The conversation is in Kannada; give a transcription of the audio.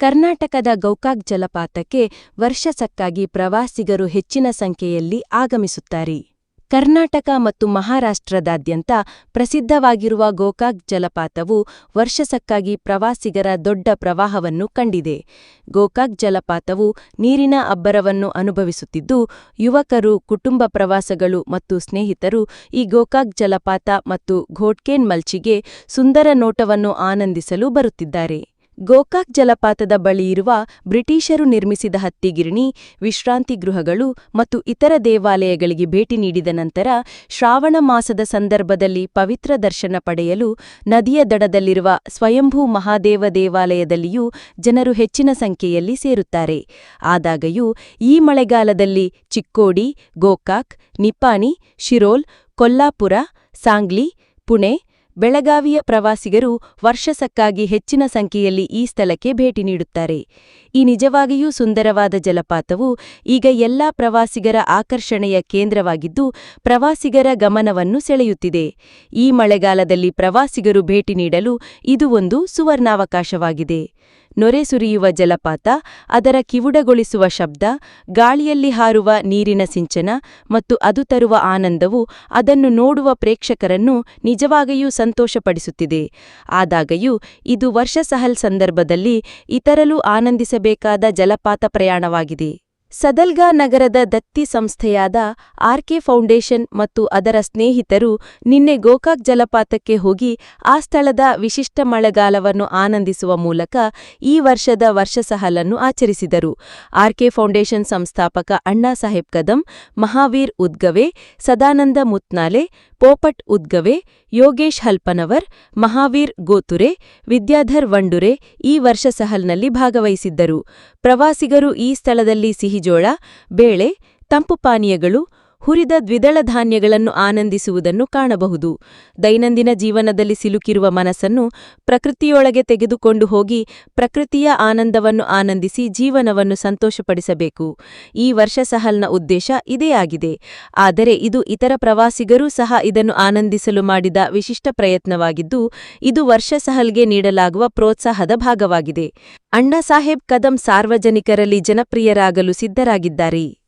ಕರ್ನಾಟಕದ ಗೋಕಾಕ್ ಜಲಪಾತಕ್ಕೆ ವರ್ಷಸಕ್ಕಾಗಿ ಪ್ರವಾಸಿಗರು ಹೆಚ್ಚಿನ ಸಂಖ್ಯೆಯಲ್ಲಿ ಆಗಮಿಸುತ್ತಾರೆ. ಕರ್ನಾಟಕ ಮತ್ತು ಮಹಾರಾಷ್ಟ್ರದಾದ್ಯಂತ ಪ್ರಸಿದ್ಧವಾಗಿರುವ ಗೋಕಾಕ್ ಜಲಪಾತವು ವರ್ಷಸಕ್ಕಾಗಿ ಪ್ರವಾಸಿಗರ ದೊಡ್ಡ ಪ್ರವಾಹವನ್ನು ಕಂಡಿದೆ. ಗೋಕಾಕ್ ಜಲಪಾತವು ನೀರಿನ ಅಬ್ಬರವನ್ನು ಅನುಭವಿಸುತ್ತಿದ್ದು, ಯುವಕರು, ಕುಟುಂಬ ಪ್ರವಾಸಗಳು ಮತ್ತು ಸ್ನೇಹಿತರು ಈ ಗೋಕಾಕ್ ಜಲಪಾತ ಮತ್ತು ಘೋಟ್ಕೇನ್ ಮಲ್ಚಿಗೆ ಸುಂದರ ನೋಟವನ್ನು ಆನಂದಿಸಲು ಬರುತ್ತಿದ್ದಾರೆ. ಗೋಕಾಕ್ ಜಲಪಾತದ ಬಳಿಯಿರುವ ಬ್ರಿಟಿಷರು ನಿರ್ಮಿಸಿದ ಹತ್ತಿಗಿರಣಿ, ವಿಶ್ರಾಂತಿ ಗೃಹಗಳು ಮತ್ತು ಇತರ ದೇವಾಲಯಗಳಿಗೆ ಭೇಟಿ ನೀಡಿದ ನಂತರ ಶ್ರಾವಣ ಮಾಸದ ಸಂದರ್ಭದಲ್ಲಿ ಪವಿತ್ರ ದರ್ಶನ ಪಡೆಯಲು ನದಿಯ ದಡದಲ್ಲಿರುವ ಸ್ವಯಂಭೂ ಮಹಾದೇವ ದೇವಾಲಯದಲ್ಲಿಯೂ ಜನರು ಹೆಚ್ಚಿನ ಸಂಖ್ಯೆಯಲ್ಲಿ ಸೇರುತ್ತಾರೆ. ಆದಾಗ್ಯೂ, ಈ ಮಳೆಗಾಲದಲ್ಲಿ ಚಿಕ್ಕೋಡಿ, ಗೋಕಾಕ್, ನಿಪ್ಪಾಣಿ, ಶಿರೋಲ್, ಕೊಲ್ಲಾಪುರ, ಸಾಂಗ್ಲಿ, ಪುಣೆ ಬೆಳಗಾವಿಯ ಪ್ರವಾಸಿಗರು ವರ್ಷಸಕ್ಕಾಗಿ ಹೆಚ್ಚಿನ ಸಂಖ್ಯೆಯಲ್ಲಿ ಈ ಸ್ಥಳಕ್ಕೆ ಭೇಟಿ ನೀಡುತ್ತಾರೆ. ಈ ನಿಜವಾಗಿಯೂ ಸುಂದರವಾದ ಜಲಪಾತವು ಈಗ ಎಲ್ಲಾ ಪ್ರವಾಸಿಗರ ಆಕರ್ಷಣೆಯ ಕೇಂದ್ರವಾಗಿದ್ದು, ಪ್ರವಾಸಿಗರ ಗಮನವನ್ನು ಸೆಳೆಯುತ್ತಿದೆ. ಈ ಮಳೆಗಾಲದಲ್ಲಿ ಪ್ರವಾಸಿಗರು ಭೇಟಿ ನೀಡಲು ಇದು ಒಂದು ಸುವರ್ಣಾವಕಾಶವಾಗಿದೆ. ನೊರೆ ಸುರಿಯುವ ಜಲಪಾತ, ಅದರ ಕಿವುಡಗೊಳಿಸುವ ಶಬ್ದ, ಗಾಳಿಯಲ್ಲಿ ಹಾರುವ ನೀರಿನ ಸಿಂಚನ ಮತ್ತು ಅದು ತರುವ ಆನಂದವು ಅದನ್ನು ನೋಡುವ ಪ್ರೇಕ್ಷಕರನ್ನು ನಿಜವಾಗಿಯೂ ಸಂತೋಷಪಡಿಸುತ್ತಿದೆ. ಆದಾಗ್ಯೂ, ಇದು ವರ್ಷಸಹಲ್ ಸಂದರ್ಭದಲ್ಲಿ ಇತರಲು ಆನಂದಿಸಬೇಕಾದ ಜಲಪಾತ ಪ್ರಯಾಣವಾಗಿದೆ. ಸದಲ್ಗಾ ನಗರದ ದತ್ತಿ ಸಂಸ್ಥೆಯಾದ ಆರ್ಕೆ ಫೌಂಡೇಶನ್ ಮತ್ತು ಅದರ ಸ್ನೇಹಿತರು ನಿನ್ನೆ ಗೋಕಾಕ್ ಜಲಪಾತಕ್ಕೆ ಹೋಗಿ ಆ ಸ್ಥಳದ ವಿಶಿಷ್ಟ ಮಳೆಗಾಲವನ್ನು ಆನಂದಿಸುವ ಮೂಲಕ ಈ ವರ್ಷದ ವರ್ಷಸಹಲನ್ನು ಆಚರಿಸಿದರು. ಆರ್ಕೆ ಫೌಂಡೇಶನ್ ಸಂಸ್ಥಾಪಕ ಅಣ್ಣಾ ಸಾಹೇಬ್ ಕದಂ, ಮಹಾವೀರ್ ಉದ್ಗವೆ, ಸದಾನಂದ ಮುತ್ನಾಲೆ ಪೋಪಟ್ ಉದ್ಗವೆ, ಯೋಗೇಶ್ ಹಲ್ಪನವರ್, ಮಹಾವೀರ್ ಗೋತುರೆ, ವಿದ್ಯಾಧರ್ ವಂಡುರೆ ಈ ವರ್ಷ ಸಹಲ್ನಲ್ಲಿ ಭಾಗವಹಿಸಿದ್ದರು. ಪ್ರವಾಸಿಗರು ಈ ಸ್ಥಳದಲ್ಲಿ ಸಿಹಿಜೋಳ, ಬೇಳೆ, ತಂಪು ಪಾನೀಯಗಳು ಹುರಿದ ದ್ವಿದಳ ಧಾನ್ಯಗಳನ್ನು ಆನಂದಿಸುವುದನ್ನು ಕಾಣಬಹುದು. ದೈನಂದಿನ ಜೀವನದಲ್ಲಿ ಸಿಲುಕಿರುವ ಮನಸ್ಸನ್ನು ಪ್ರಕೃತಿಯೊಳಗೆ ತೆಗೆದುಕೊಂಡು ಹೋಗಿ ಪ್ರಕೃತಿಯ ಆನಂದವನ್ನು ಆನಂದಿಸಿ ಜೀವನವನ್ನು ಸಂತೋಷಪಡಿಸಬೇಕು. ಈ ವರ್ಷಸಹಲ್ನ ಉದ್ದೇಶ ಇದೇ ಆಗಿದೆ. ಆದರೆ ಇದು ಇತರ ಪ್ರವಾಸಿಗರೂ ಸಹ ಇದನ್ನು ಆನಂದಿಸಲು ಮಾಡಿದ ವಿಶಿಷ್ಟ ಪ್ರಯತ್ನವಾಗಿದ್ದು, ಇದು ವರ್ಷಸಹಲ್ಗೆ ನೀಡಲಾಗುವ ಪ್ರೋತ್ಸಾಹದ ಭಾಗವಾಗಿದೆ. ಅಣ್ಣಾ ಸಾಹೇಬ್ ಕದಂ ಸಾರ್ವಜನಿಕರಲ್ಲಿ ಜನಪ್ರಿಯರಾಗಲು ಸಿದ್ಧರಾಗಿದ್ದಾರೆ.